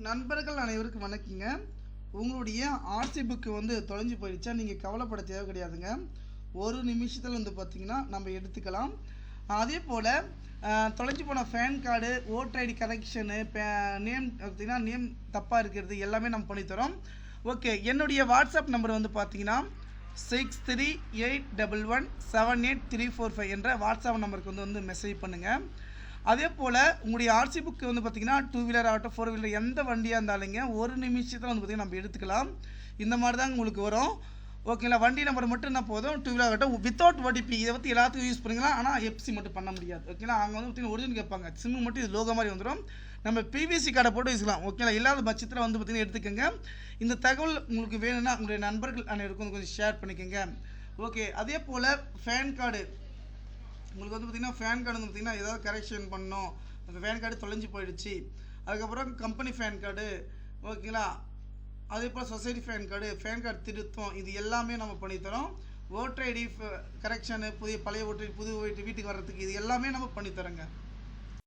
நண்பர்கள் அனைவருக்கும் வணக்கங்க. உங்களுடைய ஆர்சி புக்கு வந்து தொலைஞ்சு போயிடுச்சா? நீங்கள் கவலைப்பட தேவை கிடையாதுங்க. ஒரு நிமிஷத்தில் வந்து பார்த்தீங்கன்னா நம்ம எடுத்துக்கலாம். அதே போல் தொலைஞ்சு போன ஃபேன் கார்டு ஓட்டர் ஐடி கரெக்ஷனு நேம் பார்த்தீங்கன்னா நேம் தப்பாக இருக்கிறது எல்லாமே நம்ம பண்ணித்தரோம் ஓகே என்னுடைய வாட்ஸ்அப் நம்பர் வந்து பார்த்தீங்கன்னா six three eight double one seven eight three four five என்ற வாட்ஸ்அப் நம்பருக்கு வந்து வந்து மெசேஜ் பண்ணுங்கள் அதே போல் உங்களுடைய ஆர்சி புக்கு வந்து பார்த்தீங்கன்னா டூ வீலர் ஆகட்டும் ஃபோர் வீலர் எந்த வண்டியாக இருந்தாலுங்க ஒரு நிமிஷத்தில் வந்து பார்த்தீங்கன்னா நம்ம எடுத்துக்கலாம். இந்த மாதிரி தான் உங்களுக்கு வரும். ஓகேங்களா வண்டி நம்பர் மட்டும் என்ன போதும். டூ வீலர் ஆகட்டும். வித்தவுட் ஓடிபி இதை பற்றி எல்லாத்துக்கும் யூஸ் பண்ணிக்கலாம் ஆனால் எஃப்சி மட்டும் பண்ண முடியாது. ஓகேங்களா அவங்க வந்து பார்த்தீங்கன்னா ஒரிஜினல் கேட்பாங்க. சிம்மு மட்டும் இது லோகோ மாதிரி வந்துடும் நம்ம பிவிசி கார்டை போட்டு யூஸ்லாம் ஓகேங்களா இல்லாத பட்சத்தில் வந்து பார்த்திங்கன்னா எடுத்துக்கோங்க. இந்த தகவல் உங்களுக்கு வேணும்னா உங்களுடைய நண்பர்கள் அனைவருக்கும் கொஞ்சம் ஷேர் பண்ணிக்கோங்க. ஓகே அதே போல் ஃபேன் கார்டு உங்களுக்கு வந்து பார்த்திங்கன்னா ஃபேன் கார்டு வந்து பார்த்திங்கன்னா ஏதாவது கரெக்ஷன் பண்ணணும். அந்த ஃபேன் கார்டு தொலைஞ்சு போயிடுச்சு. அதுக்கப்புறம் கம்பெனி ஃபேன் கார்டு ஓகேங்களா அதே போல் society PAN card PAN card திருத்தம் இது எல்லாமே நம்ம பண்ணித்தரோம் ஓட்டர் ஐடி கரெக்ஷனு புதிய பழைய ஓட்டர் புது ஓட்டு வீட்டுக்கு வர்றதுக்கு இது எல்லாமே நம்ம பண்ணித்தரோங்க